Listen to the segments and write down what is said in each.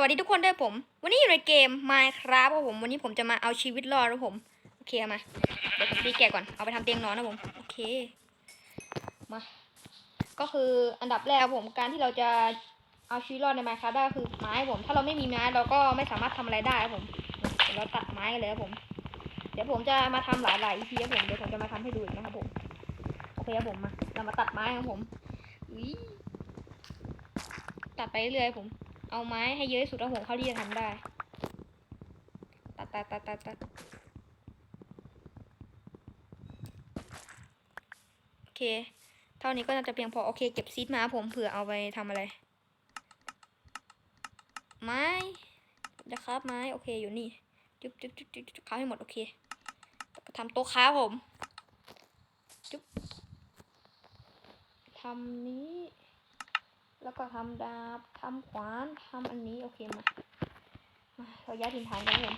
วัสดีทุกคนด้วยผม วันนี้อยู่ในเกม Minecraft ครับผม วันนี้ผมจะมาเอาชีวิตรอดครับผม โอเคมาเดี๋ยวผมตีแกะก่อน เอาไปทำเตียงนอนนะผม โอเค มา ก็คืออันดับแรกผม การที่เราจะเอาชีวิตรอดใน Minecraft ได้ก็คือไม้ผม ถ้าเราไม่มีไม้เราก็ไม่สามารถทำอะไรได้ครับผมเดี๋ยวเราตัดไม้กันเลยครับผม เดี๋ยวผมจะมาทำหลายๆ EP ครับผม เดี๋ยวผมจะมาทำให้ดูอีกนะครับผม โอเคครับผมมา เรามาตัดไม้ครับผมอุ๊ยตัดไปเรื่อยผม เอาไม้ให้เยอะสุดแล้วผมเท่าที่จะทำได้ ตัดตัดตัดตัดตัดโอเค เท่านี้ก็น่าจะเพียงพอ โอเค เก็บซีดมาผมเผื่อเอาไปทำอะไร ไม้จะครับไม้ โอเคอยู่นี่จุ๊บจุ๊บจุ๊บจุ๊บจุ๊บค้าให้หมด โอเคทำโต๊ะค้าผมจุ๊บทำนี้ แล้วก็ทำดาบทำขวานทำอันนี้โอเคมามาเราย้ายถิ่นฐานกันนะผม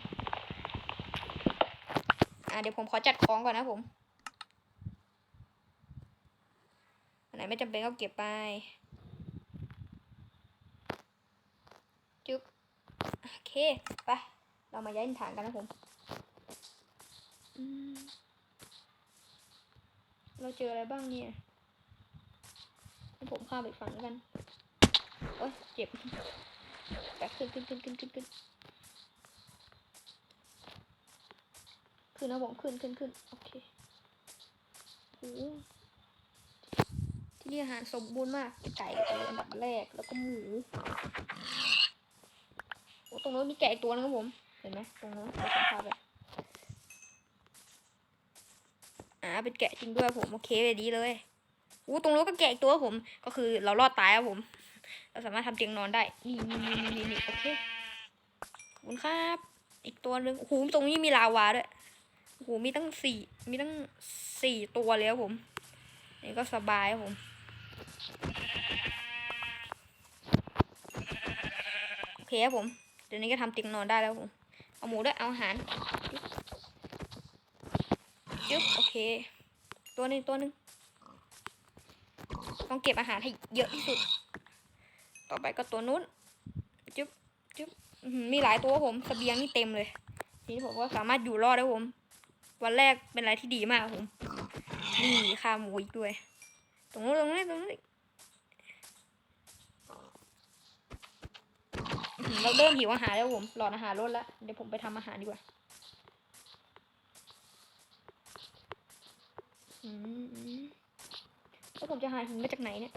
อ่าเดี๋ยวผมขอจัดของก่อนนะผมอันไหนไม่จำเป็นก็เก็บไปจุ๊บโอเคไปเรามาย้ายถิ่นฐานกันนะผมเราเจออะไรบ้างเนี่ยให้ผมข้ามไปฝั่งกัน โอ๊ยเจ็บแต่ขึ้นขึ้นขึ้นขึ้นขึ้นขึ้นขึ้นนะผมขึ้นขึ้นขึ้นโอเคโอ้โหที่นี่อาหารสมบูรณ์มากไก่เป็นอันดับแรกแล้วก็หมูโอ้ตรงนู้นมีแกะอีกตัวนึงครับผมเห็นไหมตรงนู้นเดี๋ยวผมพาไปอ่าเป็นแกะจริงด้วยผมโอเคเลยดีเลยอู้ตรงนู้นก็แกะอีกตัวครับผม ก็คือเรารอดตายครับผม เราสามารถทำเตียงนอนได้ นี่นี่นี่นี่นี่โอเคขอบคุณครับ อีกตัวหนึ่งโอ้โหตรงนี้มีลาวาด้วยโอ้โหมีตั้งสี่มีตั้งสี่ตัวเลยครับผม นี่ก็สบายครับผมโอเคครับผมเดี๋ยวนี้ก็ทำเตียงนอนได้แล้วครับผม เอาหมูด้วยเอาอาหารจึ๊บโอเค ตัวหนึ่งตัวหนึ่งต้องเก็บอาหารให้เยอะที่สุด ต่อไปก็ตัวนู้นจุ๊บจุ๊บมีหลายตัวครับผมสเสบียงนี่เต็มเลยทีนี้ผมก็สามารถอยู่รอดได้ครับผม วันแรกเป็นอะไรที่ดีมากครับผม นี่ค่าหมูอีกด้วย ตรงนู้นตรงนี้ตรงนี้เราเริ่มหิวอาหารแล้วครับผมหลอดอาหารลดแล้วเดี๋ยวผมไปทำอาหารดีกว่าอืมแล้วผมจะหาหินมาจากไหนเนี่ย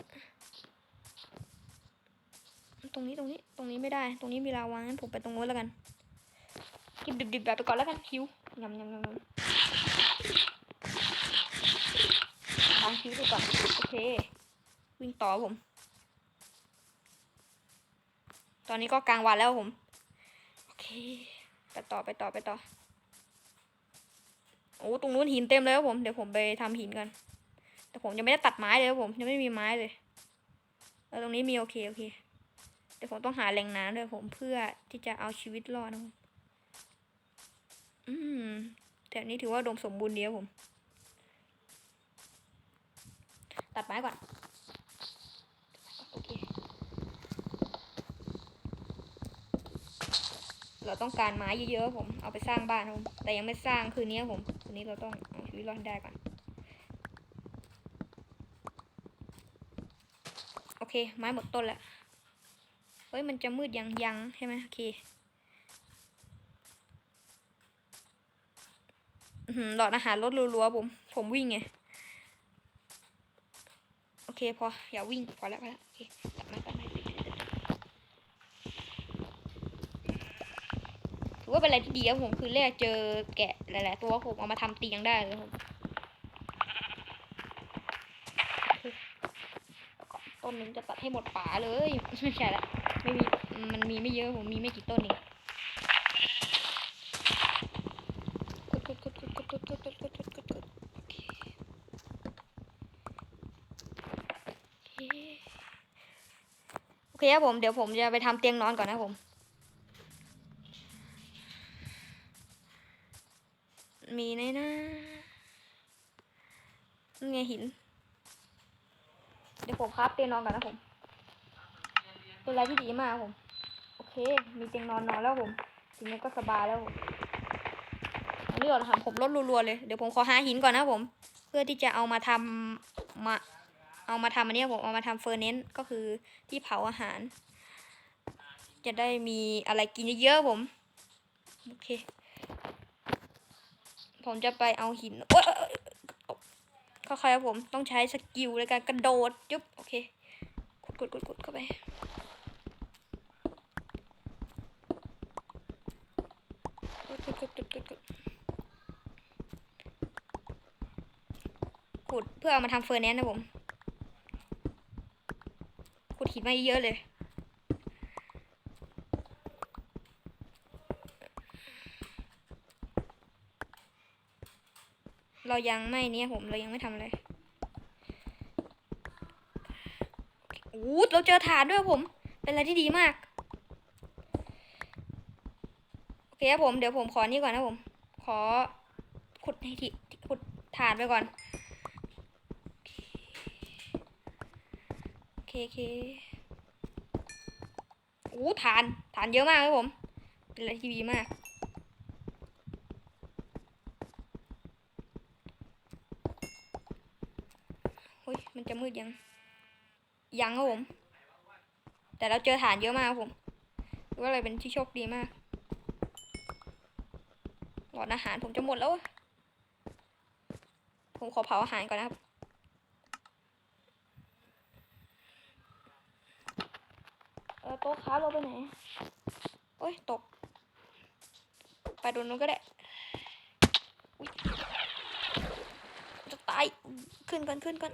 ตรงนี้ตรงนี้ตรงนี้ไม่ได้ ตรงนี้มีลาวางั้นผมไปตรงนู้นแล้วกันกินดิบๆแบบไปก่อนแล้วกันหิวยำยำยำยำล้างคิ้วไปก่อนโอเค วิ่งต่อผม ตอนนี้ก็กลางวันแล้วผม โอเค ไปต่อไปต่อไปต่อโอ้ตรงนู้นหินเต็มเลยครับผมเดี๋ยวผมไปทำหินกัน แต่ผมยังไม่ได้ตัดไม้เลยครับผมยังไม่มีไม้เลยแล้วตรงนี้มีโอเคโอเค ดี๋ยวผมต้องหาแหล่งน้ำด้วยผมเพื่อที่จะเอาชีวิตรอดนะผมอืมแต่นี้ถือว่าดมสมบูรณ์ดีครับผม ตัดไม้ก่อน โอเค เราต้องการไม้เยอะๆครับผม เอาไปสร้างบ้านครับผม แต่ยังไม่สร้างคืนนี้ครับผม คืนนี้เราต้องเอาชีวิตรอดให้ได้ก่อน โอเค ไม้หมดต้นแล้ว ฮ้ยมันจะมืดยังยังใช่ไหมโอเคหลอดอาหารลดรัวๆผมผมวิ่งไงโอเคพออย่าวิ่งพอแล้วพอแล้วโอเคตัดม้ตัดไม้ถือว่าเป็นอะไรที่ดีครับผมคือแรกเจอแกะหลายๆตัวผมเอามาทำเตียงได้เลยผมต้นหนึงจะตัดให้หมดป่าเลยไม่ใช่ละ ไม่มี มันมีไม่เยอะ ผมมีไม่กี่ต้นเองขุดขุดขุดขุดขุดขุดขุดขุดขุดขุดขุดโอเคครับผม เดี๋ยวผมจะไปทำเตียงนอนก่อนนะผม มีไหนนะนี่ไงหิน เดี๋ยวผมครับเตียงนอนก่อนนะผม เป็นอะไรที่ดีมากครับผม โอเค มีเตียงนอนนอนแล้วผมทีนี้ก็สบายแล้วผมอันนี้ก่อนนะครับผมลดรัวๆเลย เดี๋ยวผมขอหาหินก่อนนะครับผม เพื่อที่จะเอามาทำมาเอามาทำอันนี้ผมเอามาทำเฟอร์เนนซ์ก็คือที่เผาอาหาร จะได้มีอะไรกินเยอะๆผม โอเค ผมจะไปเอาหินโอ๊ยเข้าใครับผมต้องใช้สกิลในการกระโดดจุ๊บโอเค กดกดกดกดเข้าไป กดกดกดกดกดกดขุดเพื่อเอามาทำเฟอร์แนนซ์นะผมขุดหินมาเยอะเลยเรายังไม่เนี่ยผมเรายังไม่ทำอะไรโอ้โหเราเจอฐานด้วยผม เป็นอะไรที่ดีมาก โอเคครับผมเดี๋ยวผมขอนี่ก่อนนะผม ขอขุดให้ทีขุดฐานไปก่อนโอเคโอเคโอ้ฐานฐานเยอะมากครับผม เป็นอะไรที่ดีมากเฮ้ยมันจะมืดยัง ยังครับผม แต่เราเจอฐานเยอะมากครับผมว่าอะไรเป็นที่โชคดีมาก อดอาหารผมจะหมดแล้ว ผมขอเผาอาหารก่อนนะครับเออโต๊ะค้าเราไปไหน โอ้ยตก ไปโดนนู้นก็ได้ จะตาย ขึ้นก่อนขึ้นก่อน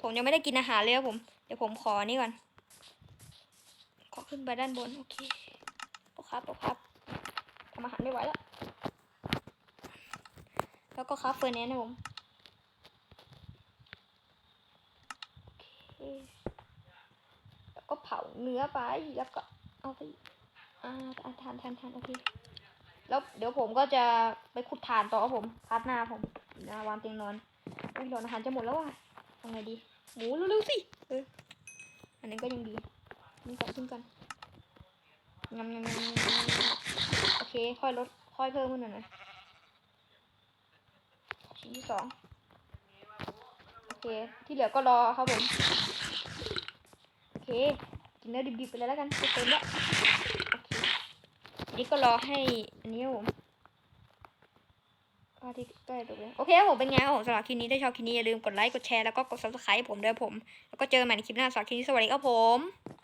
ผมยังไม่ได้กินอาหารเลยครับผม เดี๋ยวผมขอนี่ก่อน ขึ้นไปด้านบน โอเคโต๊ะครับโต๊ะครับทำอาหารไม่ไหวแล้ว แล้วก็ครับเฟอร์แนนนะผมแล้วก็เผาเนื้อไป แล้วก็เอาไปอ่าอ่าทานทานทานโอเค แล้วเดี๋ยวผมก็จะไปขุดถ่านต่อครับผมพาร์ทหน้าผมนะวางเตียงนอนอุ้ยหลอดอาหารจะหมดแล้วว่ะทำไงดี หมูเร็วๆสิ เออ อันนี้ก็ยังดีนี่ก่อนขึ้นกัน งำงำงำโอเค ค่อยลด ค่อยเพิ่มขึ้นหน่อยนะชิ้นที่สองโอเค ที่เหลือก็รอครับผม โอเค กินเนื้อดิบๆไปเลยแล้วกันเต็มแล้วโอเคนี่ก็รอให้อันนี้ผมก็ที่ใกล้ตัวเลยโอเคครับผมเป็นไงครับผมสำหรับคลิปนี้ถ้าชอบคลิปนี้อย่าลืมกดไลค์กดแชร์แล้วก็กด subscribe ผมด้วยผม แล้วก็เจอกันใหม่ในคลิปหน้าสำหรับคลิปนี้สวัสดีครับผม